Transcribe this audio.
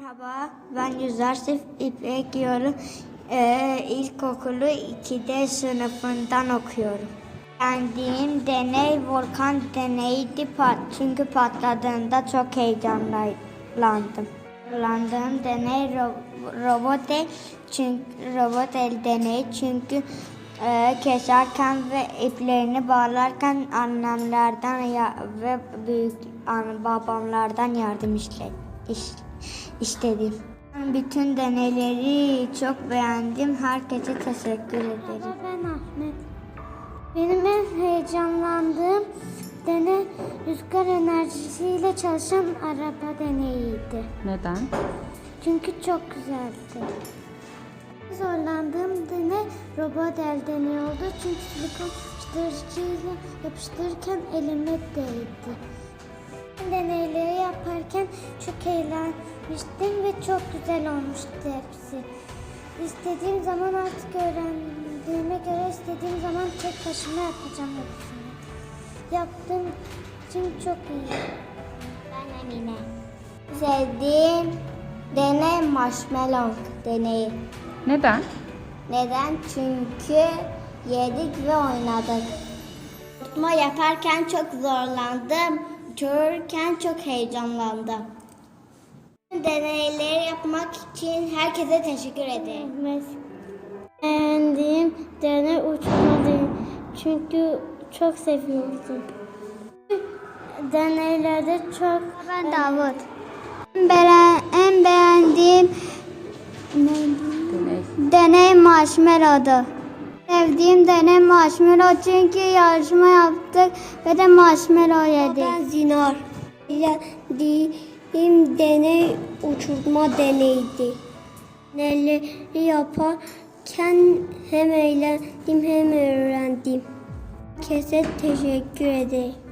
Merhaba, ben Yüzersif İpek Yorum. Ee, ilkokulu 2D sınıfından okuyorum. Beğendiğim deney volkan deneyiydi pat çünkü patladığında çok heyecanlandım. Kullandığım deney ro- robot el çünkü robot el deneyi çünkü e, keserken ve iplerini bağlarken annemlerden ya, ve büyük an, babamlardan yardım işte, iş- istedim. Ben Bütün deneyleri çok beğendim. Herkese teşekkür ederim. Ben Ahmet. Benim en heyecanlandığım deney rüzgar enerjisiyle çalışan araba deneyiydi. Neden? Çünkü çok güzeldi. Zorlandığım deney robot el deneyi oldu. Çünkü silikon yapıştırıcıyla yapıştırırken elime değdi. Yaparken çok eğlenmiştim ve çok güzel olmuştu hepsi. İstediğim zaman artık öğrendiğime göre istediğim zaman tek başıma yapacağım hepsini. Yaptığım için çok iyi. Ben Emine. Sevdiğim deney marshmallow deneyi. Neden? Neden? Çünkü yedik ve oynadık. Tutma yaparken çok zorlandım. Uçururken çok heyecanlandım. Deneyleri yapmak için herkese teşekkür ederim. Beğendiğim deney uçma deney. Çünkü çok seviyordum. Deneylerde çok... Ben Davut. en beğendiğim Deney. deney marshmallow'du. Sevdiğim deney marshmallow çünkü yarışma yaptık ve de marshmallow yedik. Ben Zinar. Yediğim deney uçurma deneydi. Neleri yaparken hem eğlendim hem öğrendim. Herkese teşekkür ederim.